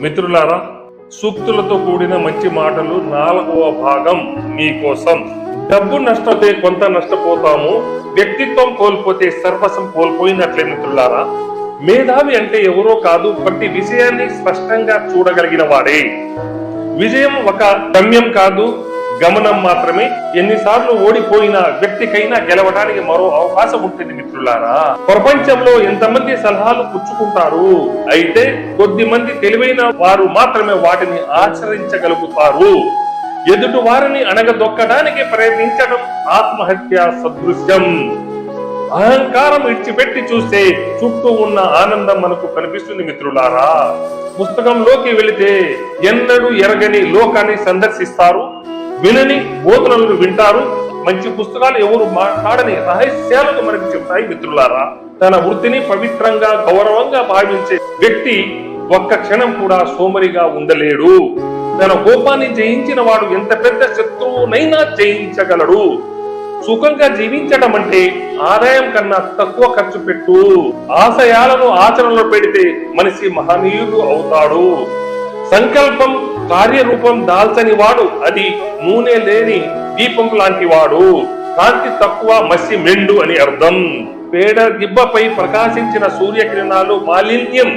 మిత్రులారా సూక్తులతో కూడిన మంచి మాటలు నాలుగవ భాగం మీకోసం డబ్బు నష్టపోతే కొంత నష్టపోతాము వ్యక్తిత్వం కోల్పోతే సర్వసం కోల్పోయినట్లే మిత్రులారా. మేధావి అంటే ఎవరో కాదు ప్రతి విషయాన్ని స్పష్టంగా చూడగలిగిన వాడే. విజయం ఒక గమ్యం కాదు గమనం మాత్రమే ఎన్నిసార్లు ఓడిపోయిన వ్యక్తికైనా గెలవడానికి మరో అవకాశం ఉంటుంది మిత్రులారా. ప్రపంచంలో ఎంతమంది సలహాలు పుచ్చుకుంటారు? అయితే కొద్ది మంది తెలివైన వారు మాత్రమే వాటిని ఆచరించగలుగుతారు. ఎదుటి వారిని అణగదొక్కడానికి ప్రయత్నించడం ఆత్మహత్య సదృశ్యం. అహంకారం ఇడిచిపెట్టి చూస్తే చుట్టూ ఉన్న ఆనందం మనకు కనిపిస్తుంది మిత్రులారా. పుస్తకంలోకి వెళితే ఎన్నడూ ఎరగని లోకాన్ని సందర్శిస్తారు వినని బోధనలను వింటారు. మంచి పుస్తకాలు ఎవరు మాట్లాడని రహస్యాలను మనకు చెప్తాయి మిత్రులారా. తన వృత్తిని పవిత్రంగా గౌరవంగా భావించే వ్యక్తి ఒక్క క్షణం కూడా సోమరిగా ఉండలేడు. తన కోపాన్ని జయించిన వాడు ఎంత పెద్ద శత్రువునైనా జయించగలడు. సుఖంగా జీవించడం అంటే ఆదాయం కన్నా తక్కువ ఖర్చు పెట్టు. ఆశయాలను ఆచరణలో పెడితే మనిషి మహనీయుడు అవుతాడు. సంకల్పం కార్యరూపం దాల్చని వాడు అది నూనె లేని దీపం లాంటి వాడు. కాంతి తక్కువ మసి మెండు అని అర్థం. పేడ దిబ్బపై ప్రకాశించిన సూర్యకిరణాలు మాలిన్యం.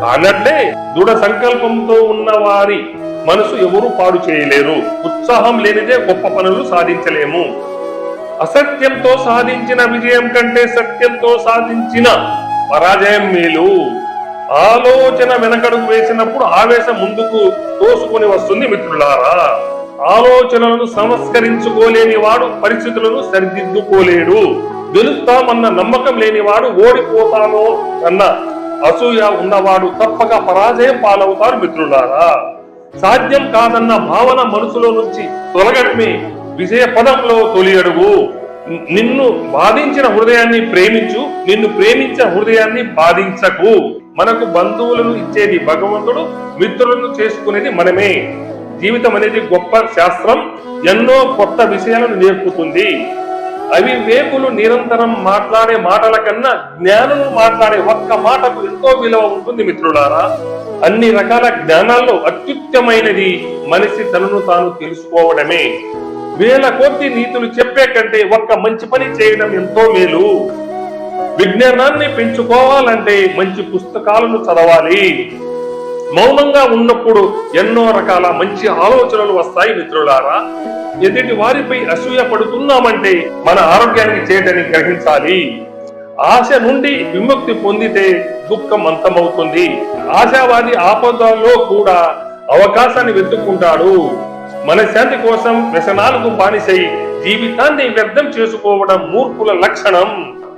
కానట్లే దృఢ సంకల్పంతో ఉన్న వారి మనసు ఎవరు పాడు చేయలేరు. ఉత్సాహం లేనిదే గొప్ప పనులు సాధించలేము. అసత్యంతో సాధించిన విజయం కంటే సత్యంతో సాధించిన పరాజయం మేలు. ఆలోచన వెనకడుగు వేసినప్పుడు ఆవేశం ముందుకు తోసుకొని వస్తుంది మిత్రులారా. ఆలోచనలను సంస్కరించుకోలేని వాడు పరిస్థితులను సరిదిద్దుకోలేడు. గెలుస్తామన్న నమ్మకం లేనివాడు ఓడిపోతానో అన్న అసూయ ఉన్నవాడు తప్పక పరాజయం పాలవుతారు మిత్రులారా. సాధ్యం కాదన్న భావన మనసులో నుంచి తొలగడమే విజయ పదంలో తొలి అడుగు నిన్ను బాధించిన హృదయాన్ని ప్రేమించు నిన్ను ప్రేమించిన హృదయాన్ని బాధించకు. మనకు బంధువులను ఇచ్చేది భగవంతుడు మిత్రులను చేసుకునేది మనమే. జీవితం అనేది గొప్ప శాస్త్రం ఎన్నో కొత్త విషయాలను నేర్పుతుంది. అవి వేపులు నిరంతరం మాట్లాడే మాటల కన్నా జ్ఞానులు మాట్లాడే ఒక్క మాటకు ఎంతో విలువ ఉంటుంది మిత్రులారా. అన్ని రకాల జ్ఞానాల్లో అత్యుత్తమైనది మనిషి తనను తాను తెలుసుకోవడమే. వేల కొద్ది నీతులు చెప్పే కంటే ఒక్క మంచి పని చేయడం ఎంతో మేలు. విజ్ఞానాన్ని పెంచుకోవాలంటే మంచి పుస్తకాలను చదవాలి. మౌనంగా ఉన్నప్పుడు ఎన్నో రకాల మంచి ఆలోచనలు వస్తాయి మిత్రులారా. ఎదుటి వారిపై అసూయ పడుతున్నామంటే మన ఆరోగ్యానికి చేయటని గ్రహించాలి. ఆశ నుండి విముక్తి పొందితే దుఃఖం అంతమవుతుంది. ఆశావాది ఆపదలో కూడా అవకాశాన్ని వెతుక్కుంటాడు. మనశ్శాంతి కోసం వ్యసనాలకు బానిసై జీవితాన్ని వ్యర్థం చేసుకోవడం మూర్ఖుల లక్షణం.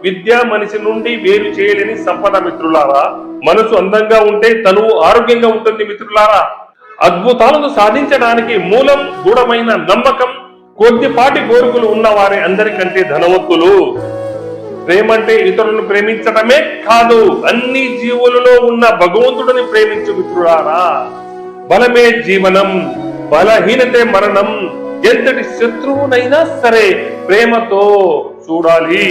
విద్య మనిషి నుండి వేరు చేయలేని సంపద మిత్రులారా మనసు అందంగా ఉంటే తనువు ఆరోగ్యంగా ఉంటుంది మిత్రులారా. అద్భుతాలను సాధించడానికి మూలం దృఢమైన నమ్మకం కొద్దిపాటి కోరికలు ఉన్నవారే అందరికంటే ధనవంతులు. ప్రేమంటే ఇతరులను ప్రేమించడమే కాదు అన్ని జీవులలో ఉన్న భగవంతుడిని ప్రేమించు మిత్రులారా. బలమే జీవనం. బలహీనతే మరణం ఎంతటి శత్రువునైనా సరే ప్రేమతో చూడాలి.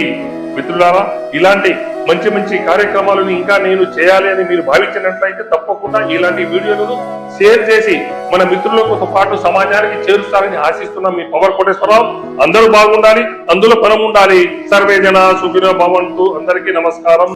మిత్రులారా ఇలాంటి మంచి మంచి కార్యక్రమాలను ఇంకా నేను చేయాలి అని మీరు భావించినట్లయితే తప్పకుండా ఇలాంటి వీడియోలను షేర్ చేసి మన మిత్రులతో పాటు సమాజానికి చేరుస్తారని ఆశిస్తున్నాం. మీ పవర్ కోటేశ్వరరావు అందరూ బాగుండాలి అందులో పనం ఉండాలి సర్వే జన సుఖినో భవంతు. అందరికీ నమస్కారం.